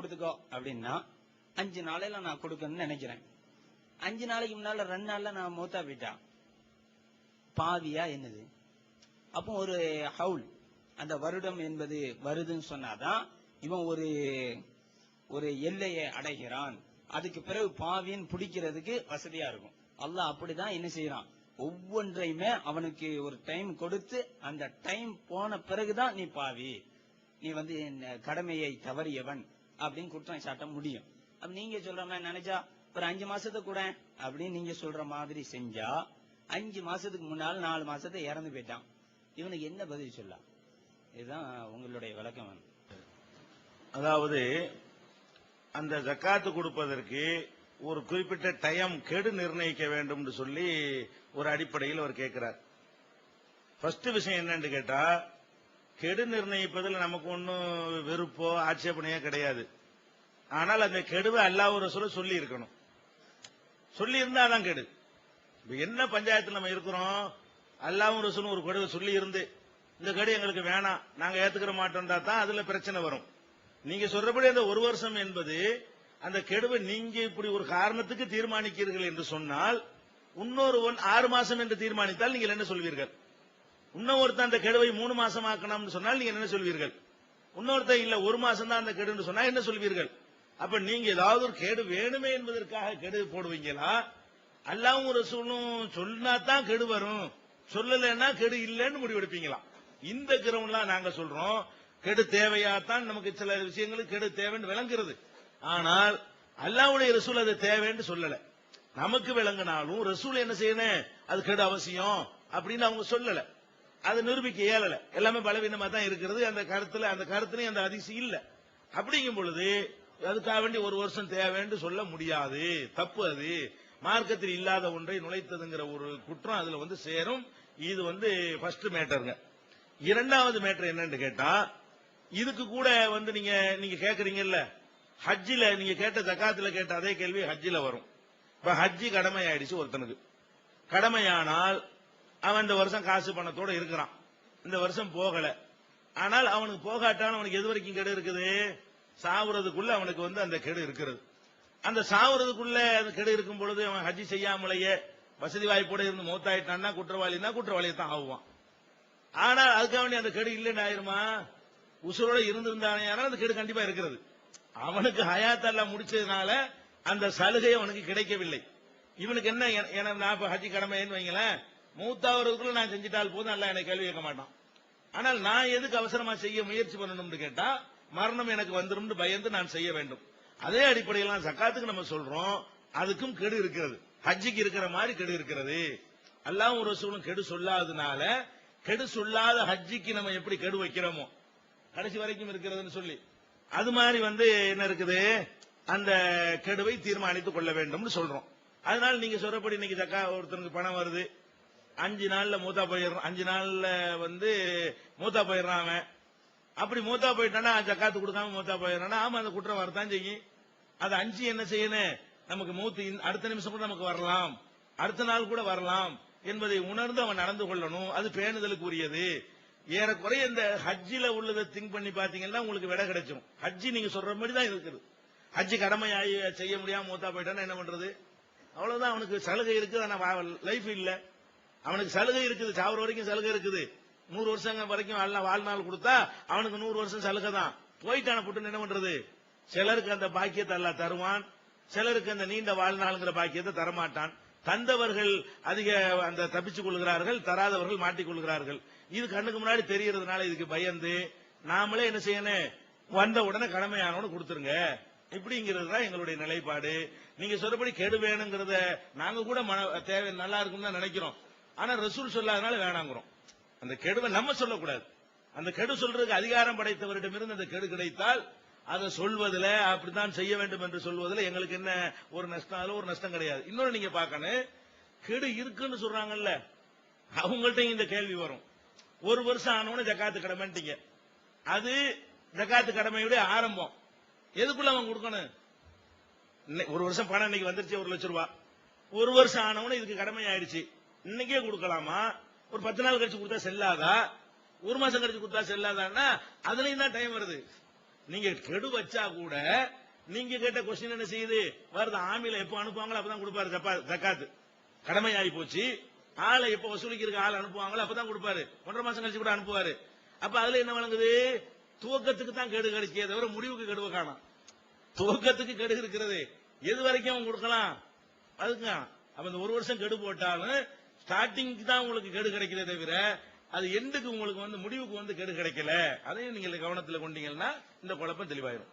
கொடுத்துக்கோ அப்படின்னா அஞ்சு நாளையில நான் கொடுக்கணும்னு நினைக்கிறேன். அஞ்சு நாளைக்கு முன்னால ரெண்டு நாள்ல நான் மூத்தா போயிட்டான் பாவியா என்னது? அப்போ ஒரு ஹவுல் அந்த வருடம் என்பது வருதுன்னு சொன்னாதான் இவன் ஒரு ஒரு எல்லையை அடைகிறான். அதுக்கு பிறகு பாவியன் பிடிக்கிறதுக்கு வசதியா இருக்கும். அல்லாஹ் அப்படிதான் என்ன செய்யறான்? ஒவ்வொன்றையுமே அவனுக்கு ஒரு டைம் கொடுத்து அந்த டைம் போன பிறகுதான் நீ பாவி. நீ வந்து கடமையை தவறியவன். அப்படின்னு குற்றம் சாட்ட முடியும். அப்ப நீங்க சொல்ற மாதிரி நினைச்சா ஒரு அஞ்சு மாசத்தை கூட அப்படின்னு நீங்க சொல்ற மாதிரி செஞ்சா அஞ்சு மாசத்துக்கு முன்னால் நாலு மாசத்தை இறந்து போயிட்டான். இவனுக்கு என்ன பதில் சொல்லலாம்? இதுதான் உங்களுடைய விளக்கம் அதாவது அந்த ஜக்காத்து கொடுப்பதற்கு ஒரு குறிப்பிட்ட டைம் கெடு நிர்ணயிக்க வேண்டும் சொல்லி ஒரு அடிப்படையில் அவர் கேட்கிறார். ஃபர்ஸ்ட் விஷயம் என்னன்னு கேட்டா கெடு நிர்ணயிப்பதில் நமக்கு ஒன்றும் வெறுப்போ ஆட்சேபனையோ கிடையாது. ஆனால் அந்த கெடுவை அல்லாஹ் ஒரு சொல்ல சொல்லி இருக்கணும் சொல்லி இருந்தா தான் கெடு. இப்ப என்ன பஞ்சாயத்தில் நம்ம இருக்கிறோம்? அல்லாவும் ரசூலும் ஒரு கெடுவை சொல்லி இருந்து இந்த கெடு எங்களுக்கு வேணாம் நாங்க ஏத்துக்கிற மாட்டோம்டா தான் அதுல பிரச்சனை வரும். நீங்க சொல்றபடி அந்த ஒரு வருஷம் என்பது அந்த கெடுவை நீங்க இப்படி ஒரு காரணத்துக்கு தீர்மானிக்கிறீர்கள் என்று சொன்னால் இன்னொருவன் ஆறு மாசம் என்று தீர்மானித்தால் நீங்கள் என்ன சொல்வீர்கள்? இன்னொருத்தன் அந்த கெடுவை மூணு மாசம் ஆக்கணும்னு சொன்னால் நீங்க என்ன சொல்வீர்கள்? இன்னொருத்தன் இல்ல ஒரு மாசம் தான் அந்த கெடுன்னு சொன்னா என்ன சொல்வீர்கள்? அப்ப நீங்க ஏதாவது ஒரு கெடு வேணுமே என்பதற்காக கெடு போடுவீங்களா? அல்லாவும் ஒரு சொல்லும் சொன்னா தான் கெடு வரும். சொல்லலைன்னா கெடு இல்லைன்னு முடிவெடுப்பீங்களா இந்த கிரவுண்ட்லாம் நாங்க சொல்றோம். கெடு தேவையாத்தான் நமக்கு சில விஷயங்களுக்கு கெடு தேவைன்னு விளங்குறது. ஆனால் அல்லாவுடைய ரசூல் அது தேவைன்னு சொல்லல. நமக்கு விளங்கினாலும் ரசூல் என்ன செய்யணும்? அது கெடு அவசியம் அப்படின்னு அவங்க சொல்லலை. அதை நிரூபிக்க இயலல. எல்லாமே பலவீனமா தான் இருக்கிறது. அந்த கருத்துல அந்த கருத்துலயும் அந்த அதிசயம் இல்ல. அப்படிங்கும் பொழுது அதுக்காக வேண்டி ஒரு வருஷம் தேவைன்னு சொல்ல முடியாது. தப்பு அது. மார்க்கத்தில் இல்லாத ஒன்றை நுழைத்ததுங்கிற ஒரு குற்றம் அதுல வந்து சேரும். இது வந்து ஃபர்ஸ்ட் மேட்டருங்க இரண்டாவது மேட்டர் என்னன்னு கேட்டா இதுக்கு கூட வந்து நீங்க நீங்க கேக்குறீங்கல்ல ஹஜ்ஜில நீங்க கேட்ட ஜக்காத்துல கேட்ட அதே கேள்வி ஹஜ்ஜில வரும். இப்ப ஹஜ்ஜி கடமை ஆயிடுச்சு ஒருத்தனுக்கு. கடமையானால் அவன் இந்த வருஷம் காசு பணத்தோட இருக்கிறான். இந்த வருஷம் போகல. ஆனால் அவனுக்கு போகாட்டாலும் அவனுக்கு எது வரைக்கும் கெடு இருக்குது? சாவுறதுக்குள்ள அவனுக்கு வந்து அந்த கெடு இருக்கிறது. அந்த சாவுறதுக்குள்ள அந்த கெடு இருக்கும் பொழுது அவன் ஹஜ்ஜி செய்யாமலேயே வசதி வாய்ப்போட இருந்து மூத்தாயிட்டான்னா குற்றவாளின்னா குற்றவாளியை தான் ஆகுவான். ஆனால் அதுக்காக வேண்டி அந்த கெடு இல்லைன்னு ஆயிருமா? உசுரோட இருந்திருந்தானே. அந்த கெடு கண்டிப்பா இருக்கிறது. அவனுக்கு ஹயாத்தல்ல முடிச்சதுனால அந்த சலுகை அவனுக்கு கிடைக்கவில்லை. இவனுக்கு என்ன என- நான் இப்ப ஹஜ்ஜி கடமைன்னு வைங்களேன். மூத்தாவதுக்குள்ள நான் செஞ்சிட்டால் போதும் நல்லா எனக்கு கேள்வி கேட்க மாட்டான். ஆனால் நான் எதுக்கு அவசரமா செய்ய முயற்சி பண்ணணும்னு கேட்டா மரணம் எனக்கு வந்துரும்னு பயந்து நான் செய்ய வேண்டும். அதே அடிப்படையில் நான் சக்காத்துக்கு நம்ம சொல்றோம் அதுக்கும் கெடு இருக்கிறது. ஹஜ்ஜிக்கு இருக்கிற மாதிரி கெடு இருக்கிறது. அல்லாஹ் ஒரு சூழலும் கெடு சொல்லாதனால கெடு சொல்லாத ஹஜ்ஜிக்கு நம்ம எப்படி கெடு வைக்கிறோமோ? கடைசி வரைக்கும் இருக்கிறதுன்னு சொல்லி. அது மாதிரி வந்து என்ன இருக்குது? அந்த கெடுவை தீர்மானித்துக் கொள்ள வேண்டும்னு சொல்றோம். அதனால நீங்க சொல்றபடி இன்னைக்கு ஜக்கா ஒருத்தனுக்கு பணம் வருது அஞ்சு நாள்ல மூத்தா போயிடுறான். அஞ்சு நாள்ல வந்து மூத்தா போயிடுறான் அவன். அப்படி மூத்தா போயிட்டானா ஜக்காத்து கொடுக்காம மூத்தா போயிடுறானா ஆமா அந்த குற்றம் வரத்தான் செய்யும். அது அஞ்சு என்ன செய்யணும் நமக்கு மூத்து அடுத்த நிமிஷம் கூட நமக்கு வரலாம். அடுத்த நாள் கூட வரலாம் என்பதை உணர்ந்து அவன் நடந்து கொள்ளணும். அது பேணுதலுக்கு உரியது ஏறக்குறைய இந்த ஹஜ்ஜில உள்ளதை திங்க் பண்ணி பாத்தீங்கன்னா உங்களுக்கு விட கிடைச்சிடும் ஹஜ்ஜி நீங்க சொல்ற மாதிரி தான் இருக்குது. ஹஜ்ஜி கடமை செய்ய முடியாம மூத்தா போயிட்டானா என்ன பண்றது? அவ்வளவுதான் அவனுக்கு சலுகை இருக்குது ஆனா லைஃப் இல்லை. அவனுக்கு சலுகை இருக்குது சாவர வரைக்கும் சலுகை இருக்குது. நூறு வருஷம் வரைக்கும் வாழ்நாள் கொடுத்தா அவனுக்கு நூறு வருஷம் சலுகை தான். போயிட்டான புட்டு என்ன பண்றது? சிலருக்கு அந்த பாக்கியத்தை எல்லாம் தருவான். சிலருக்கு அந்த நீண்ட வாழ்நாளுங்கிற பாக்கியத்தை தரமாட்டான். தந்தவர்கள் அதிக அந்த தப்பிச்சு கொள்கிறார்கள் தராதவர்கள் மாட்டிக் கொள்கிறார்கள். இது கண்ணுக்கு முன்னாடி தெரியறதுனால இதுக்கு பயந்து நாமளே என்ன செய்யணும்? வந்த உடனே கடமையானவனு கொடுத்துருங்க. இப்படிங்கிறது தான் எங்களுடைய நிலைப்பாடு. நீங்க சொல்றபடி கெடு வேணுங்கிறத நாங்க கூட மன- தேவை நல்லா இருக்கும்னு தான் நினைக்கிறோம். ஆனா ரசூல் சொல்லாதனால வேணாங்கிறோம். அந்த கெடுவை நம்ம சொல்லக்கூடாது. அந்த கெடு சொல்றதுக்கு அதிகாரம் படைத்தவரிடமிருந்து அந்த கெடு கிடைத்தால் அதை சொல்வதில் அப்படித்தான் செய்ய வேண்டும் என்று சொல்வதில் எங்களுக்கு என்ன ஒரு நஷ்டம்? ஒரு நஷ்டம் கிடையாது. இன்னொன்று நீங்க பார்க்கணும். கெடு இருக்குன்னு சொல்றாங்கல்ல அவங்கள்ட்ட இந்த கேள்வி வரும். ஒரு வருஷம் ஆனவன ஜக்காத்து கடமைன்ட்டீங்க. அது ஜக்காத்து கடமையுடைய ஆரம்பம். எதுக்குள்ள அவன் கொடுக்கணும்? ஒரு வருஷம் பணம் இன்னைக்கு வந்துருச்சு ஒரு லட்சம் ரூபாய் ஒரு வருஷம் ஆனவன இதுக்கு கடமை ஆயிடுச்சு இன்னைக்கே கொடுக்கலாமா? ஒரு பத்து நாள் கழிச்சு கொடுத்தா செல்லாதா? ஒரு மாசம் கழிச்சு கொடுத்தா செல்லாதான்னா அதுலயும் தான் டைம் வருது. நீங்க கெடு வச்சா கூட நீங்க கேட்ட கொஸ்டின் என்ன செய்யுது? வருது ஆமில எப்ப அனுப்புவாங்களோ அப்பதான் கொடுப்பாரு ஜப்பா- கடமை ஆகி போச்சு. ஆளை எப்ப வசூலிக்கிறதுக்கு ஆள் அனுப்புவாங்களோ அப்பதான் கொடுப்பாரு. ஒன்றரை மாசம் கழிச்சு கூட அனுப்புவாரு. அப்ப அதுல என்ன வழங்குது? துவக்கத்துக்கு தான் கெடு கிடைச்சே தவிர முடிவுக்கு கெடுவ காணும். துவக்கத்துக்கு கெடு இருக்கிறது. எது வரைக்கும் அவன் கொடுக்கலாம்? அதுக்கு அப்ப இந்த ஒரு வருஷம் கெடு போட்டாலும் ஸ்டார்டிங்க்கு தான் உங்களுக்கு கெடு கிடைக்கிறதே தவிர அது எண்டுக்கு உங்களுக்கு வந்து முடிவுக்கு வந்து கெடு கிடைக்கல. அதையும் நீங்க கவனத்துல கொண்டீங்கன்னா இந்த குழப்பம் தெளிவாயிரும்.